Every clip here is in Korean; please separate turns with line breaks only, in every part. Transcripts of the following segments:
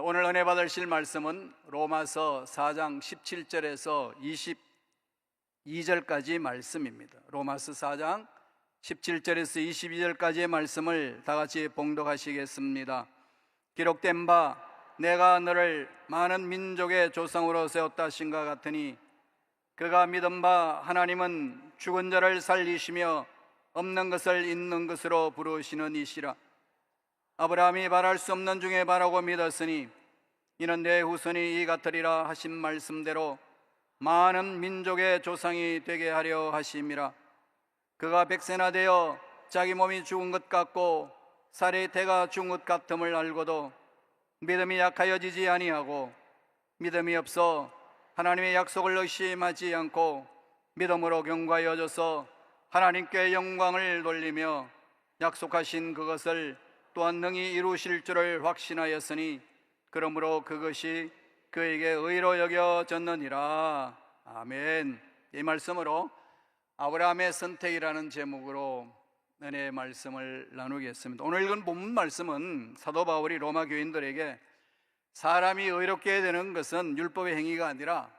오늘 은혜 받으실 말씀은 로마서 4장 17절에서 22절까지 말씀입니다. 로마서 4장 17절에서 22절까지의 말씀을 다 같이 봉독하시겠습니다. 기록된 바 내가 너를 많은 민족의 조상으로 세웠다 하신가 같으니 그가 믿은 바 하나님은 죽은 자를 살리시며 없는 것을 있는 것으로 부르시는 이시라 아브라함이 바랄 수 없는 중에 바라고 믿었으니 이는 내 후손이 이 같으리라 하신 말씀대로 많은 민족의 조상이 되게 하려 하심이라. 그가 백세나 되어 자기 몸이 죽은 것 같고 살의 태가 죽은 것 같음을 알고도 믿음이 약하여지지 아니하고 믿음이 없어 하나님의 약속을 의심하지 않고 믿음으로 경과하여져서 하나님께 영광을 돌리며 약속하신 그것을 또한 능히 이루실 줄을 확신하였으니 그러므로 그것이 그에게 의로 여겨졌느니라. 아멘. 이 말씀으로 아브라함의 선택이라는 제목으로 은혜의 말씀을 나누겠습니다. 오늘 읽은 본문 말씀은 사도 바울이 로마 교인들에게 사람이 의롭게 되는 것은 율법의 행위가 아니라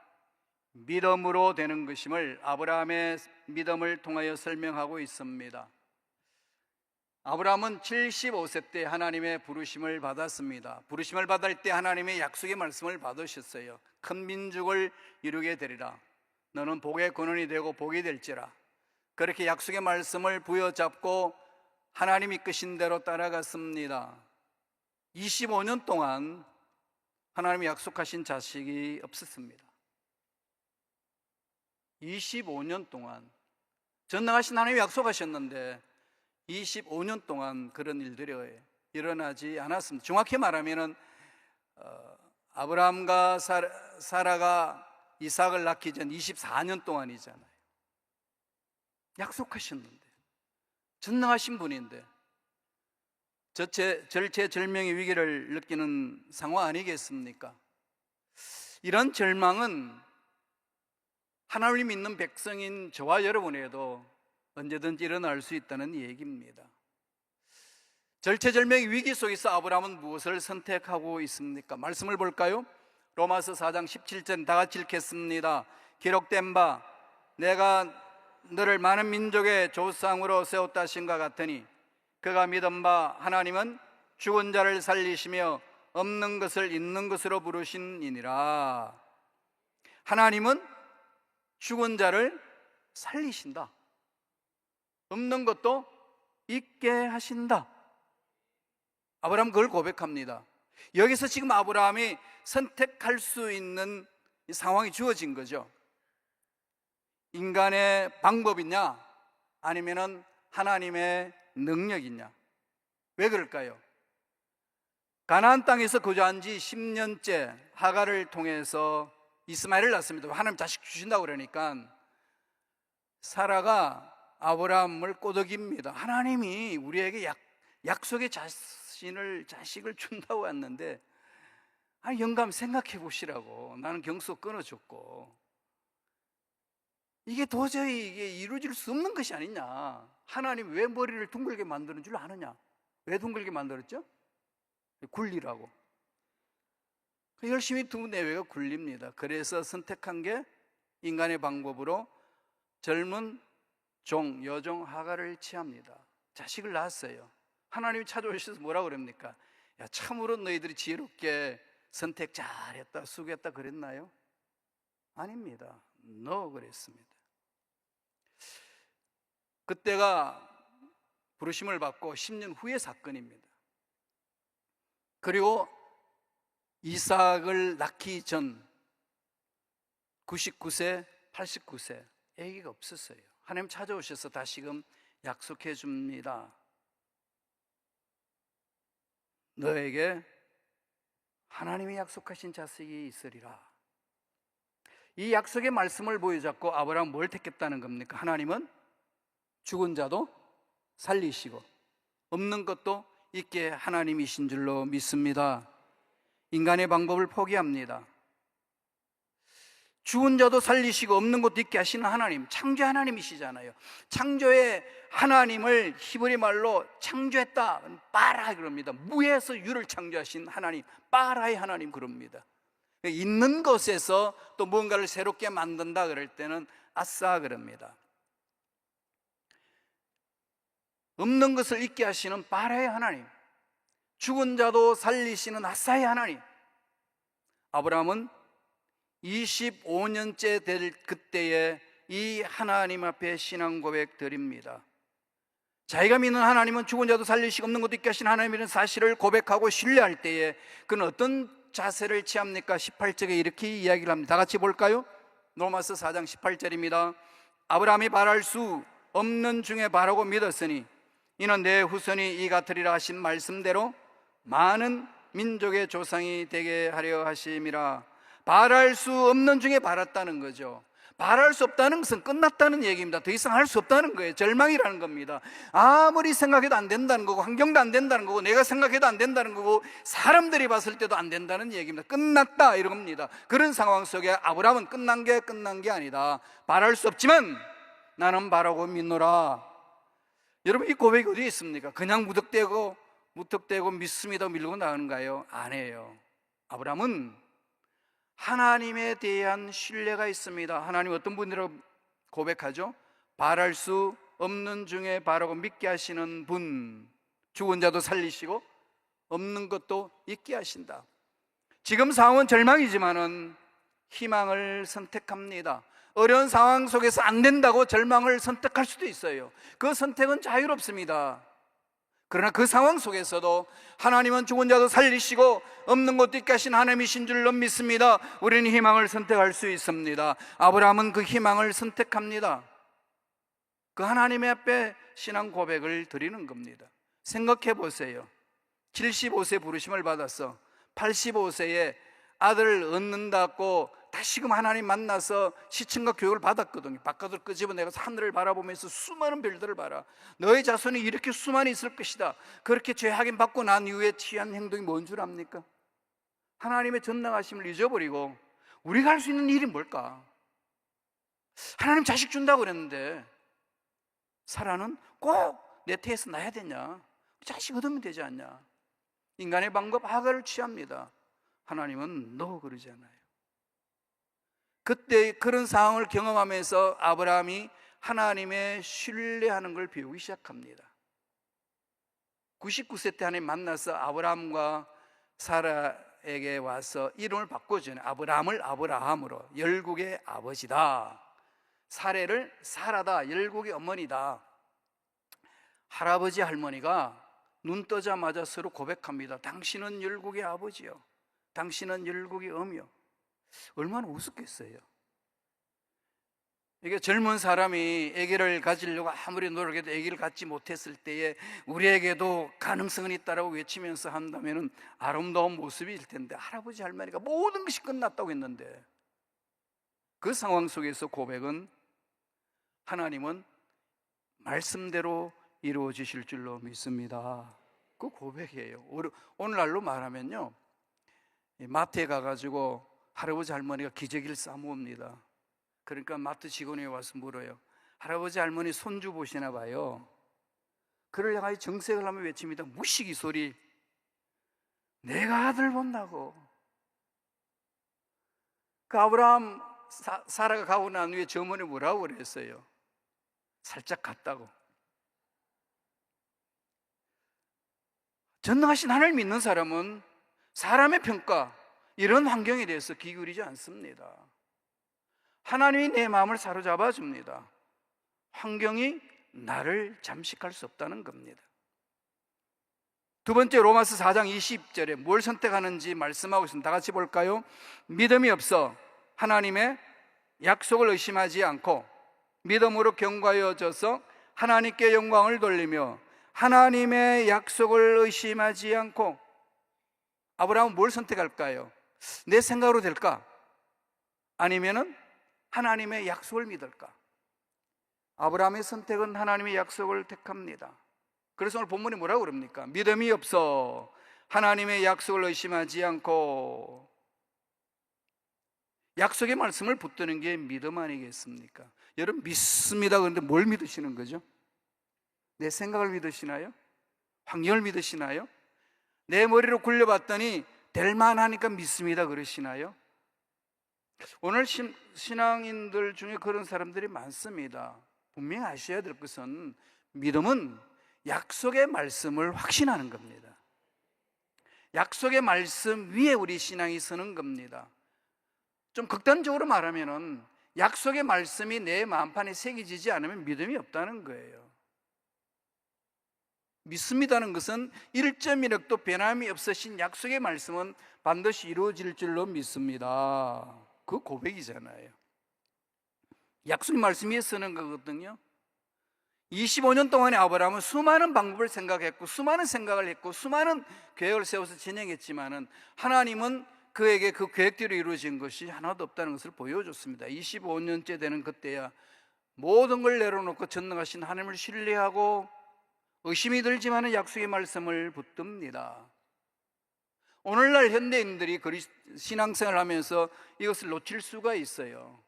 믿음으로 되는 것임을 아브라함의 믿음을 통하여 설명하고 있습니다. 아브라함은 75세 때 하나님의 부르심을 받았습니다. 부르심을 받을 때 하나님의 약속의 말씀을 받으셨어요. 큰 민족을 이루게 되리라. 너는 복의 근원이 되고 복이 될지라. 그렇게 약속의 말씀을 부여잡고 하나님 이 끄신 대로 따라갔습니다. 25년 동안 하나님이 약속하신 자식이 없었습니다. 25년 동안 전능하신 하나님이 약속하셨는데 25년 동안 그런 일들이 일어나지 않았습니다. 정확히 말하면은 어, 아브라함과 사라, 사라 가 이삭을 낳기 전 24년 동안이잖아요. 약속하셨는데 전능하신 분인데 저체, 절체절명의 위기를 느끼는 상황 아니겠습니까? 이런 절망은 하나님 믿는 백성인 저와 여러분에도 언제든지 일어날 수 있다는 얘기입니다. 절체절명의 위기 속에서 아브라함은 무엇을 선택하고 있습니까? 말씀을 볼까요? 로마서 4장 17절 다 같이 읽겠습니다. 기록된 바 내가 너를 많은 민족의 조상으로 세웠다 신과 같으니 그가 믿은 바 하나님은 죽은 자를 살리시며 없는 것을 있는 것으로 부르신 이니라. 하나님은 죽은 자를 살리신다. 없는 것도 있게 하신다. 아브라함 그걸 고백합니다. 여기서 지금 아브라함이 선택할 수 있는 상황이 주어진 거죠. 인간의 방법이냐 아니면은 하나님의 능력이냐? 왜 그럴까요? 가나안 땅에서 거주한 지 10년째 하가를 통해서 이스마엘을 낳습니다. 하나님 자식 주신다고 그러니까 사라가 아브라함을 꼬드깁니다. 하나님이 우리에게 약, 약속의 자신을 자식을 준다고 했는데 아 영감 생각해 보시라고 나는 경수 끊어줬고 이게 도저히 이게 이루어질 수 없는 것이 아니냐. 하나님 왜 머리를 둥글게 만드는 줄 아느냐? 왜 둥글게 만들었죠? 굴리라고. 열심히 두 내외가 굴립니다. 그래서 선택한 게 인간의 방법으로 젊은 종, 여종 하가를 취합니다. 자식을 낳았어요. 하나님이 찾아오셔서 뭐라 그럽니까? 야, 참으로 너희들이 지혜롭게 선택 잘했다, 수고했다 그랬나요? 아닙니다. 너 그랬습니다. 그때가 부르심을 받고 10년 후의 사건입니다. 그리고 이삭을 낳기 전 99세, 89세 아기가 없었어요. 하나님 찾아오셔서 다시금 약속해 줍니다. 너에게 하나님이 약속하신 자식이 있으리라. 이 약속의 말씀을 보여잡고 아브라함 뭘 택했다는 겁니까? 하나님은 죽은 자도 살리시고 없는 것도 있게 하나님이신 줄로 믿습니다. 인간의 방법을 포기합니다. 죽은 자도 살리시고 없는 것도 있게 하시는 하나님, 창조 하나님이시잖아요. 창조의 하나님을 히브리 말로 창조했다. 빠라 그럽니다. 무에서 유를 창조하신 하나님, 빠라의 하나님 그럽니다. 있는 것에서 또 무언가를 새롭게 만든다 그럴 때는 아싸 그럽니다. 없는 것을 있게 하시는 빠라의 하나님, 죽은 자도 살리시는 아싸의 하나님. 아브라함은 25년째 될 그때에 이 하나님 앞에 신앙 고백 드립니다. 자기가 믿는 하나님은 죽은 자도 살리시고 없는 것도 있게 하신 하나님이라는 사실을 고백하고 신뢰할 때에 그는 어떤 자세를 취합니까? 18절에 이렇게 이야기를 합니다. 다 같이 볼까요? 로마서 4장 18절입니다. 아브라함이 바랄 수 없는 중에 바라고 믿었으니 이는 내 후손이 이 같으리라 하신 말씀대로 많은 민족의 조상이 되게 하려 하심이라 바랄 수 없는 중에 바랐다는 거죠. 바랄 수 없다는 것은 끝났다는 얘기입니다. 더 이상 할 수 없다는 거예요. 절망이라는 겁니다. 아무리 생각해도 안 된다는 거고, 환경도 안 된다는 거고, 내가 생각해도 안 된다는 거고, 사람들이 봤을 때도 안 된다는 얘기입니다. 끝났다. 이런 겁니다. 그런 상황 속에 아브라함은 끝난 게 끝난 게 아니다. 바랄 수 없지만 나는 바라고 믿노라. 여러분, 이 고백이 어디에 있습니까? 그냥 무턱대고, 무턱대고 믿습니다. 밀고 나가는가요? 아니에요. 아브라함은 하나님에 대한 신뢰가 있습니다. 하나님 어떤 분이라고 고백하죠? 바랄 수 없는 중에 바라고 믿게 하시는 분, 죽은 자도 살리시고 없는 것도 있게 하신다. 지금 상황은 절망이지만은 희망을 선택합니다. 어려운 상황 속에서 안 된다고 절망을 선택할 수도 있어요. 그 선택은 자유롭습니다. 그러나 그 상황 속에서도 하나님은 죽은 자도 살리시고 없는 것도 있게 하신 하나님이신 줄로 믿습니다. 우리는 희망을 선택할 수 있습니다. 아브라함은 그 희망을 선택합니다. 그 하나님의 앞에 신앙 고백을 드리는 겁니다. 생각해 보세요. 75세 부르심을 받았어. 85세에 아들을 얻는다고 다시금 하나님 만나서 시청과 교육을 받았거든요. 바깥으로 끄집어내서 하늘을 바라보면서 수많은 별들을 봐라. 너의 자손이 이렇게 수많이 있을 것이다. 그렇게 죄하긴 받고 난 이후에 취한 행동이 뭔 줄 압니까? 하나님의 전능하심을 잊어버리고 우리가 할 수 있는 일이 뭘까? 하나님 자식 준다고 그랬는데 사라는 꼭 내 태에서 나야 되냐? 자식 얻으면 되지 않냐? 인간의 방법 하가를 취합니다. 하나님은 너 그러지 않아요. 그때 그런 상황을 경험하면서 아브라함이 하나님의 신뢰하는 걸 배우기 시작합니다. 99세 때 하나님 만나서 아브라함과 사라에게 와서 이름을 바꿔주는 아브라함을 아브라함으로 열국의 아버지다. 사례를 사라다. 열국의 어머니다. 할아버지 할머니가 눈 뜨자마자 서로 고백합니다. 당신은 열국의 아버지요. 당신은 열국의 어미요. 얼마나 우습겠어요. 이게 젊은 사람이 아기를 가지려고 아무리 노력해도 아기를 갖지 못했을 때에 우리에게도 가능성은 있다라고 외치면서 한다면은 아름다운 모습일 텐데 할아버지 할머니가 모든 것이 끝났다고 했는데 그 상황 속에서 고백은 하나님은 말씀대로 이루어지실 줄로 믿습니다. 그 고백이에요. 오늘날로 말하면요. 마트에 가가지고 할아버지 할머니가 기저귀를 싸모읍니다. 그러니까 마트 직원이 와서 물어요. 할아버지 할머니 손주 보시나 봐요. 그를 향하여 정색을 하며 외칩니다. 무시기 소리. 내가 아들 본다고. 그 아브라함 사, 사라가 가고 난 후에 저머니 뭐라고 그랬어요? 살짝 갔다고. 전능하신 하나님 믿는 사람은 사람의 평가, 이런 환경에 대해서 기울이지 않습니다. 하나님이 내 마음을 사로잡아 줍니다. 환경이 나를 잠식할 수 없다는 겁니다. 두 번째 로마서 4장 20절에 뭘 선택하는지 말씀하고 있습니다. 다 같이 볼까요? 믿음이 없어 하나님의 약속을 의심하지 않고 믿음으로 경과여져서 하나님께 영광을 돌리며 하나님의 약속을 의심하지 않고 아브라함은 뭘 선택할까요? 내 생각으로 될까? 아니면은 하나님의 약속을 믿을까? 아브라함의 선택은 하나님의 약속을 택합니다. 그래서 오늘 본문이 뭐라고 그럽니까? 믿음이 없어 하나님의 약속을 의심하지 않고 약속의 말씀을 붙드는 게 믿음 아니겠습니까? 여러분 믿습니다. 그런데 뭘 믿으시는 거죠? 내 생각을 믿으시나요? 환경을 믿으시나요? 내 머리로 굴려봤더니 될 만하니까 믿습니다. 그러시나요? 오늘 신, 신앙인들 중에 그런 사람들이 많습니다. 분명히 아셔야 될 것은 믿음은 약속의 말씀을 확신하는 겁니다. 약속의 말씀 위에 우리 신앙이 서는 겁니다. 좀 극단적으로 말하면은 약속의 말씀이 내 마음판에 새겨지지 않으면 믿음이 없다는 거예요. 믿습니다는 것은 1.1억도 변함이 없으신 약속의 말씀은 반드시 이루어질 줄로 믿습니다. 그 고백이잖아요. 약속의 말씀 위에 서는 거거든요. 25년 동안의 아브라함은 수많은 방법을 생각했고 수많은 생각을 했고 수많은 계획을 세워서 진행했지만은 하나님은 그에게 그 계획대로 이루어진 것이 하나도 없다는 것을 보여줬습니다. 25년째 되는 그때야 모든 걸 내려놓고 전능하신 하나님을 신뢰하고 의심이 들지만은 약속의 말씀을 붙듭니다. 오늘날 현대인들이 신앙생활을 하면서 이것을 놓칠 수가 있어요.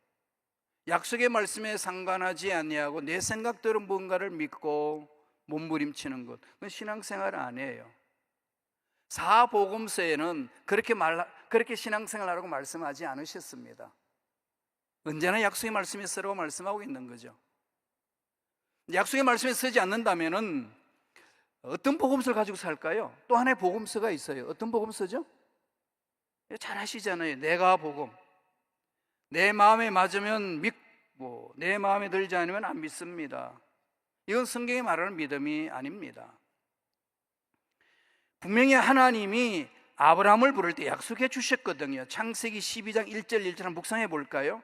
약속의 말씀에 상관하지 아니하고 내 생각대로 뭔가를 믿고 몸부림치는 것. 그건 신앙생활 아니에요. 사복음서에는 그렇게 말 그렇게 신앙생활하라고 말씀하지 않으셨습니다. 언제나 약속의 말씀에 서라고 말씀하고 있는 거죠. 약속의 말씀에 서지 않는다면은 어떤 복음서를 가지고 살까요? 또 하나의 복음서가 있어요. 어떤 복음서죠? 잘 아시잖아요. 내가 복음. 내 마음에 맞으면 믿고 내 마음에 들지 않으면 안 믿습니다. 이건 성경이 말하는 믿음이 아닙니다. 분명히 하나님이 아브라함을 부를 때 약속해 주셨거든요. 창세기 12장 1절 1절 한번 묵상해 볼까요?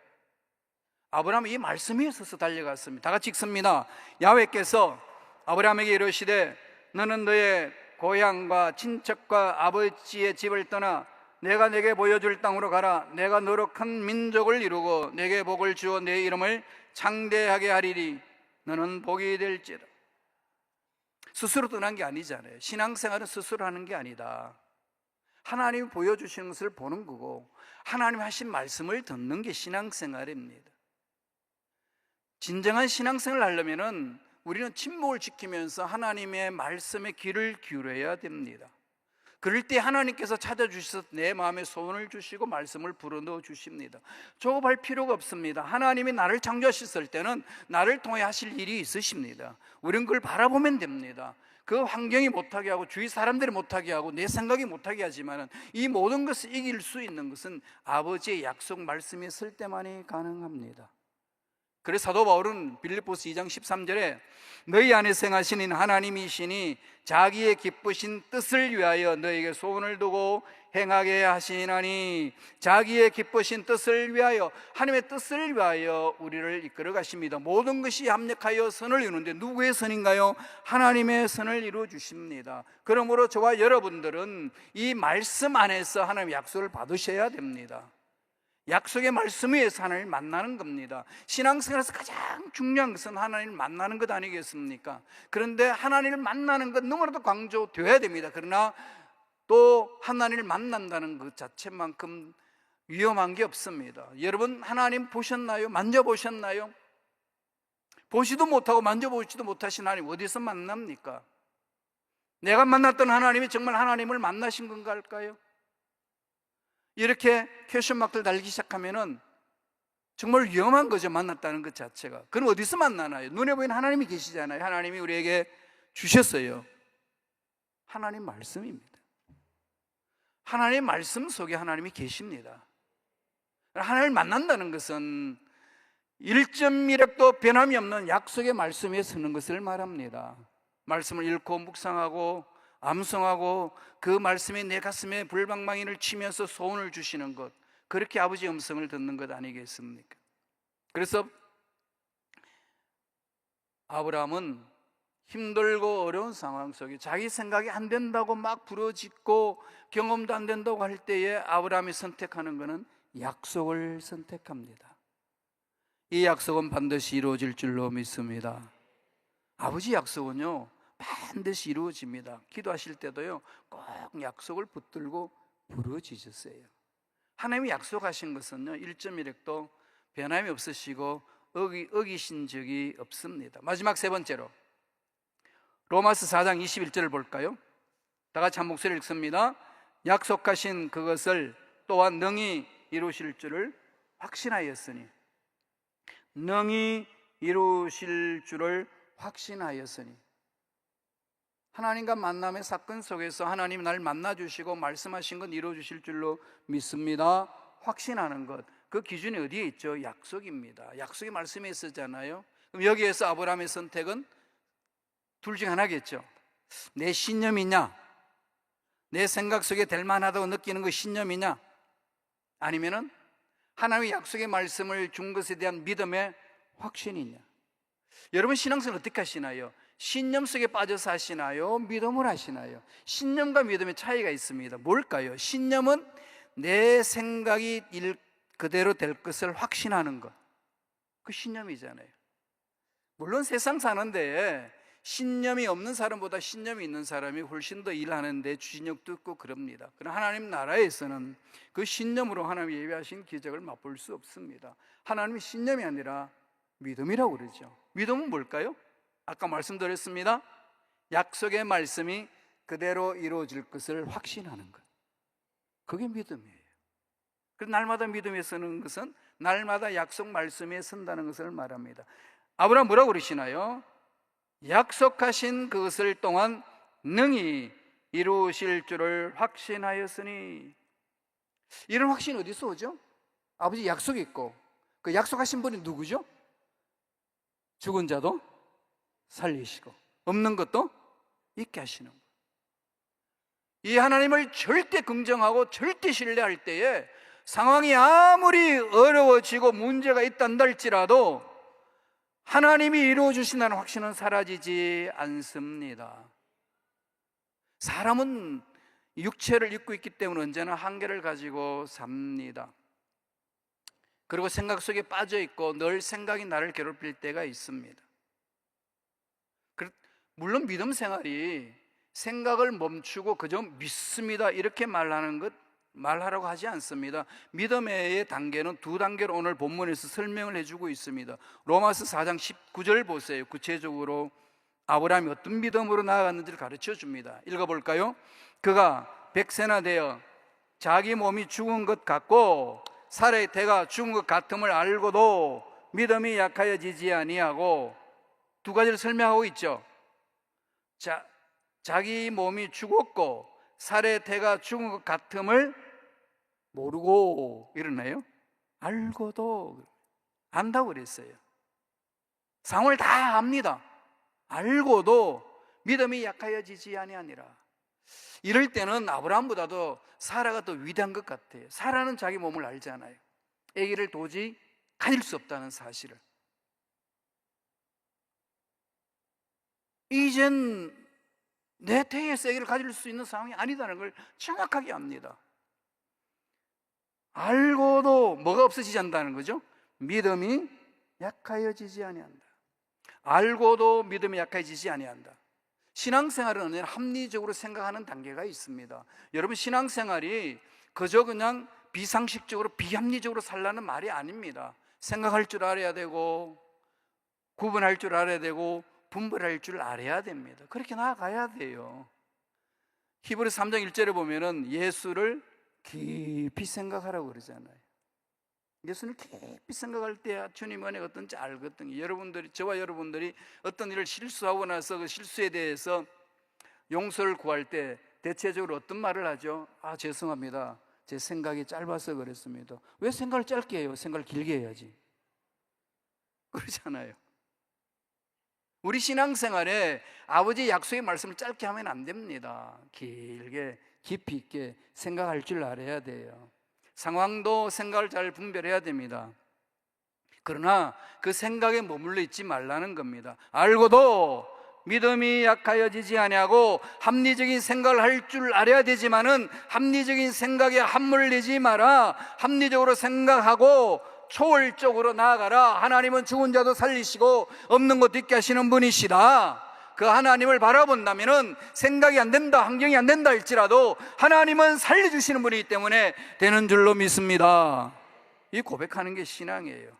아브라함이 이 말씀 위에 서서 달려갔습니다. 다 같이 읽습니다. 야훼께서 아브라함에게 이르시되 너는 너의 고향과 친척과 아버지의 집을 떠나 내가 내게 보여줄 땅으로 가라. 내가 큰 민족을 이루고 내게 복을 주어 내 이름을 창대하게 하리니 너는 복이 될지라. 스스로 떠난 게 아니잖아요. 신앙생활은 스스로 하는 게 아니다. 하나님이 보여주시는 것을 보는 거고 하나님 하신 말씀을 듣는 게 신앙생활입니다. 진정한 신앙생활을 하려면은 우리는 침묵을 지키면서 하나님의 말씀에 귀를 기울여야 됩니다. 그럴 때 하나님께서 찾아주셔서 내 마음에 소원을 주시고 말씀을 불어넣어 주십니다. 조급할 필요가 없습니다. 하나님이 나를 창조하셨을 때는 나를 통해 하실 일이 있으십니다. 우리는 그걸 바라보면 됩니다. 그 환경이 못하게 하고 주위 사람들이 못하게 하고 내 생각이 못하게 하지만은 이 모든 것을 이길 수 있는 것은 아버지의 약속 말씀이 있을 때만이 가능합니다. 그래서 사도 바울은 빌립보스 2장 13절에 너희 안에 생하시는 하나님이시니 자기의 기쁘신 뜻을 위하여 너에게 소원을 두고 행하게 하시나니 자기의 기쁘신 뜻을 위하여 하나님의 뜻을 위하여 우리를 이끌어 가십니다. 모든 것이 합력하여 선을 이루는데 누구의 선인가요? 하나님의 선을 이루어 주십니다. 그러므로 저와 여러분들은 이 말씀 안에서 하나님의 약속을 받으셔야 됩니다. 약속의 말씀 위에서 하나님을 만나는 겁니다. 신앙생활에서 가장 중요한 것은 하나님을 만나는 것 아니겠습니까? 그런데 하나님을 만나는 것 너무나도 강조되어야 됩니다. 그러나 또 하나님을 만난다는 것 자체만큼 위험한 게 없습니다. 여러분 하나님 보셨나요? 만져보셨나요? 보지도 못하고 만져보지도 못하신 하나님 어디서 만납니까? 내가 만났던 하나님이 정말 하나님을 만나신 건가 할까요? 이렇게 퀘션마크를 달기 시작하면은 정말 위험한 거죠. 만났다는 것 자체가. 그럼 어디서 만나나요? 눈에 보이는 하나님이 계시잖아요. 하나님이 우리에게 주셨어요. 하나님 말씀입니다. 하나님 말씀 속에 하나님이 계십니다. 하나님을 만난다는 것은 1.1핵도 변함이 없는 약속의 말씀에 서는 것을 말합니다. 말씀을 읽고 묵상하고 암송하고 그 말씀이 내 가슴에 불방망이를 치면서 소원을 주시는 것 그렇게 아버지의 음성을 듣는 것 아니겠습니까? 그래서 아브라함은 힘들고 어려운 상황 속에 자기 생각이 안 된다고 막 부러짓고 경험도 안 된다고 할 때에 아브라함이 선택하는 것은 약속을 선택합니다. 이 약속은 반드시 이루어질 줄로 믿습니다. 아버지 약속은요 반드시 이루어집니다. 기도하실 때도요 꼭 약속을 붙들고 부르짖으세요. 하나님이 약속하신 것은요 1.1획도 변함이 없으시고 어기, 어기신 적이 없습니다 마지막 세 번째로 로마스 4장 21절을 볼까요? 다 같이 한 목소리 읽습니다 약속하신 그것을 또한 능히 이루실 줄을 확신하였으니 능히 이루실 줄을 확신하였으니 하나님과 만남의 사건 속에서 하나님 날 만나 주시고 말씀하신 것 이루어 주실 줄로 믿습니다. 확신하는 것. 그 기준이 어디에 있죠? 약속입니다. 약속의 말씀에 있었잖아요. 그럼 여기에서 아브라함의 선택은 둘 중 하나겠죠. 내 신념이냐? 내 생각 속에 될 만하다고 느끼는 거 신념이냐? 아니면은 하나님의 약속의 말씀을 준 것에 대한 믿음의 확신이냐? 여러분 신앙생활 어떻게 하시나요? 신념 속에 빠져서 하시나요? 믿음을 하시나요? 신념과 믿음의 차이가 있습니다. 뭘까요? 신념은 내 생각이 일 그대로 될 것을 확신하는 것. 그 신념이잖아요. 물론 세상 사는데 신념이 없는 사람보다 신념이 있는 사람이 훨씬 더 일하는데 주진력도 있고 그럽니다. 그러나 하나님 나라에서는 그 신념으로 하나님이 예배하신 기적을 맛볼 수 없습니다. 하나님의 신념이 아니라 믿음이라고 그러죠. 믿음은 뭘까요? 아까 말씀드렸습니다. 약속의 말씀이 그대로 이루어질 것을 확신하는 것. 그게 믿음이에요. 그래서 날마다 믿음에 서는 것은 날마다 약속 말씀에 선다는 것을 말합니다. 아브라함 뭐라고 그러시나요? 약속하신 그것을 동안 능히 이루실 줄을 확신하였으니 이런 확신 어디서 오죠? 아버지 약속이 있고 그 약속하신 분이 누구죠? 죽은 자도 살리시고 없는 것도 있게 하시는 거예요. 이 하나님을 절대 긍정하고 절대 신뢰할 때에 상황이 아무리 어려워지고 문제가 있단다 할지라도 하나님이 이루어 주신다는 확신은 사라지지 않습니다. 사람은 육체를 입고 있기 때문에 언제나 한계를 가지고 삽니다. 그리고 생각 속에 빠져 있고 늘 생각이 나를 괴롭힐 때가 있습니다. 물론 믿음 생활이 생각을 멈추고 그저 믿습니다 이렇게 말하는 것 말하라고 하지 않습니다. 믿음의 단계는 두 단계로 오늘 본문에서 설명을 해주고 있습니다. 로마서 4장 19절 보세요. 구체적으로 아브라함이 어떤 믿음으로 나아갔는지를 가르쳐 줍니다. 읽어볼까요? 그가 백세나 되어 자기 몸이 죽은 것 같고 살의 태가 죽은 것 같음을 알고도 믿음이 약하여지지 아니하고 두 가지를 설명하고 있죠. 자, 자기 몸이 죽었고 살의 태가 죽은 것 같음을 모르고 이러나요? 알고도 안다고 그랬어요. 상을 다 압니다. 알고도 믿음이 약하여지지 아니하니라. 이럴 때는 아브라함보다도 사라가 더 위대한 것 같아요. 사라는 자기 몸을 알잖아요. 아기를 도저히 가질 수 없다는 사실을. 이젠 내 태의 세계를 가질 수 있는 상황이 아니다는 걸 정확하게 압니다. 알고도 뭐가 없어지지 않는다는 거죠? 믿음이 약하여지지 아니한다. 알고도 믿음이 약해지지 아니한다. 신앙생활은 합리적으로 생각하는 단계가 있습니다. 여러분 신앙생활이 그저 그냥 비상식적으로 비합리적으로 살라는 말이 아닙니다. 생각할 줄 알아야 되고 구분할 줄 알아야 되고 분별할 줄 알아야 됩니다. 그렇게 나아가야 돼요. 히브리 3장 1절에 보면은 예수를 깊이 생각하라고 그러잖아요. 예수를 깊이 생각할 때 주님 은혜가 어떤지 알거든요. 여러분들이 저와 여러분들이 어떤 일을 실수하고 나서 그 실수에 대해서 용서를 구할 때 대체적으로 어떤 말을 하죠? 아 죄송합니다. 제 생각이 짧아서 그랬습니다. 왜 생각을 짧게 해요? 생각을 길게 해야지. 그러잖아요. 우리 신앙생활에 아버지 약속의 말씀을 짧게 하면 안 됩니다. 길게 깊이 있게 생각할 줄 알아야 돼요. 상황도 생각을 잘 분별해야 됩니다. 그러나 그 생각에 머물러 있지 말라는 겁니다. 알고도 믿음이 약하여지지 아니하고 합리적인 생각을 할 줄 알아야 되지만은 합리적인 생각에 함물 내지 마라. 합리적으로 생각하고 초월적으로 나아가라. 하나님은 죽은 자도 살리시고 없는 것도 있게 하시는 분이시다. 그 하나님을 바라본다면은 생각이 안 된다, 환경이 안 된다 할지라도 하나님은 살려주시는 분이기 때문에 되는 줄로 믿습니다. 이 고백하는 게 신앙이에요.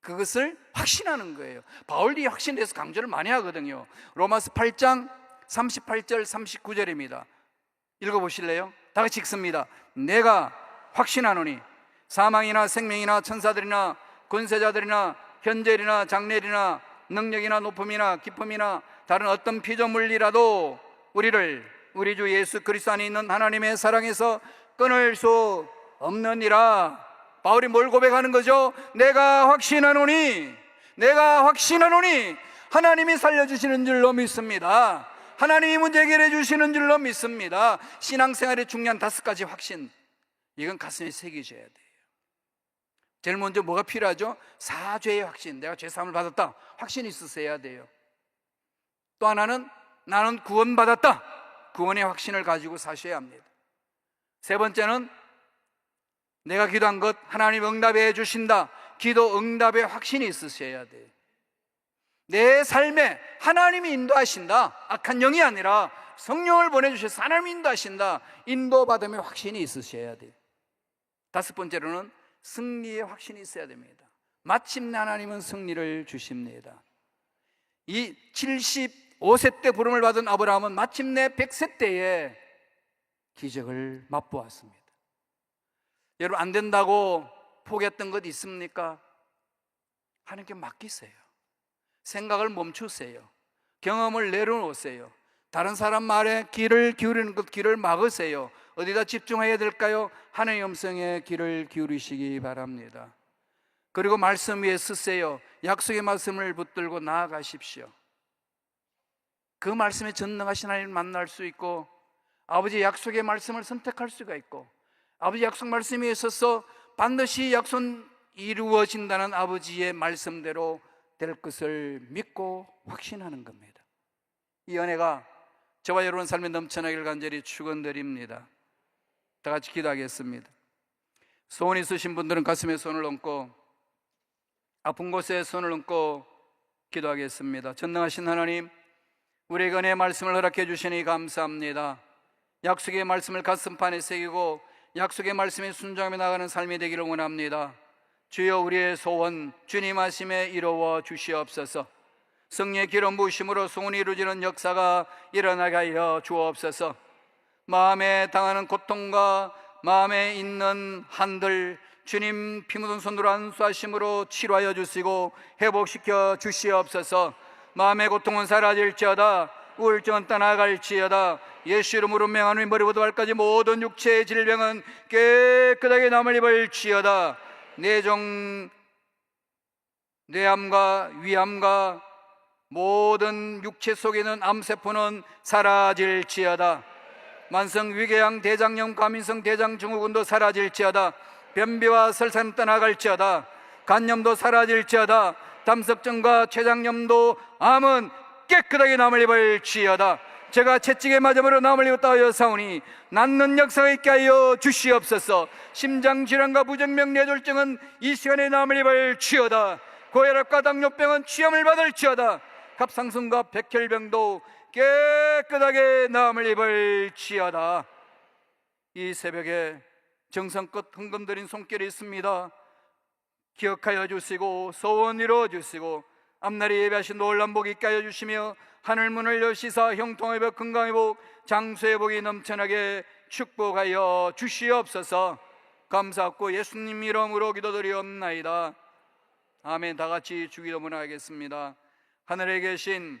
그것을 확신하는 거예요. 바울이 확신돼서 강조를 많이 하거든요. 로마서 8장 38절 39절입니다. 읽어보실래요? 다 같이 읽습니다. 내가 확신하노니 사망이나 생명이나 천사들이나 권세자들이나 현재이나 장래이나 능력이나 높음이나 기쁨이나 다른 어떤 피조물이라도 우리를 우리 주 예수 그리스도 안에 있는 하나님의 사랑에서 끊을 수 없느니라. 바울이 뭘 고백하는 거죠? 내가 확신하노니 내가 확신하노니 하나님이 살려주시는 줄로 믿습니다. 하나님이 문제 해결해 주시는 줄로 믿습니다. 신앙생활의 중요한 다섯 가지 확신. 이건 가슴에 새기셔야 돼요. 제일 먼저 뭐가 필요하죠? 사죄의 확신. 내가 죄사함을 받았다. 확신이 있으셔야 돼요. 또 하나는 나는 구원받았다. 구원의 확신을 가지고 사셔야 합니다. 세 번째는 내가 기도한 것 하나님 응답해 주신다. 기도 응답의 확신이 있으셔야 돼요. 내 삶에 하나님이 인도하신다. 악한 영이 아니라 성령을 보내주셔서 하나님이 인도하신다. 인도받음의 확신이 있으셔야 돼요. 다섯 번째로는 승리의 확신이 있어야 됩니다. 마침내 하나님은 승리를 주십니다. 이 75세 때 부름을 받은 아브라함은 마침내 100세 때에 기적을 맛보았습니다. 여러분 안 된다고 포기했던 것 있습니까? 하나님께 맡기세요. 생각을 멈추세요. 경험을 내려놓으세요. 다른 사람 말에 귀를 기울이는 것 귀를 막으세요. 어디다 집중해야 될까요? 하나님의 음성에 귀를 기울이시기 바랍니다. 그리고 말씀 위에 쓰세요. 약속의 말씀을 붙들고 나아가십시오. 그 말씀에 전능하신 하나님을 만날 수 있고 아버지 약속의 말씀을 선택할 수가 있고 아버지 약속 말씀에 있어서 반드시 약속 이루어진다는 아버지의 말씀대로 될 것을 믿고 확신하는 겁니다. 이 은혜가 저와 여러분 삶에 넘쳐나길 간절히 축원드립니다. 다 같이 기도하겠습니다. 소원 있으신 분들은 가슴에 손을 얹고 아픈 곳에 손을 얹고 기도하겠습니다. 전능하신 하나님, 우리에게 은혜의 말씀을 허락해 주시니 감사합니다. 약속의 말씀을 가슴판에 새기고 약속의 말씀에 순종하며 나가는 삶이 되기를 원합니다. 주여 우리의 소원 주님 하심에 이루어 주시옵소서. 성령의 기름 부으심으로 소원이 이루어지는 역사가 일어나게 하여 주옵소서. 마음에 당하는 고통과 마음에 있는 한들 주님 피 묻은 손으로 안수하심으로 치료하여 주시고 회복시켜 주시옵소서. 마음의 고통은 사라질지어다 우울증은 떠나갈지어다. 예수 이름으로 명하노니 머리부터 발까지 모든 육체의 질병은 깨끗하게 남을 입을지어다. 뇌종 뇌암과 위암과 모든 육체 속에 있는 암세포는 사라질지어다 만성 위궤양 대장염 과민성 대장 증후군도 사라질지어다. 변비와 설사는 떠나갈지어다. 간염도 사라질지어다. 담석증과 췌장염도 암은 깨끗하게 남을 입을지어다. 제가 채찍에 맞음으로 남을 입었다 하여 사오니 낫는 역사가 있게 하여 주시옵소서. 심장질환과 무정명 뇌졸증은 이 시간에 남을 입을지어다. 고혈압과 당뇨병은 취함을 받을지어다. 갑상선과 백혈병도 깨끗하게 남을 입을지어다. 이 새벽에 정성껏 헌금 드린 손길이 있습니다. 기억하여 주시고 소원 이루어 주시고 앞날에 예배하신 놀란 복 있게 하여 주시며 하늘 문을 여시사 형통의 복 건강의 복 장수의 복이 넘쳐나게 축복하여 주시옵소서. 감사하고 예수님 이름으로 기도드리옵나이다. 아멘. 다 같이 주기도문 하겠습니다. 하늘에 계신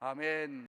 아멘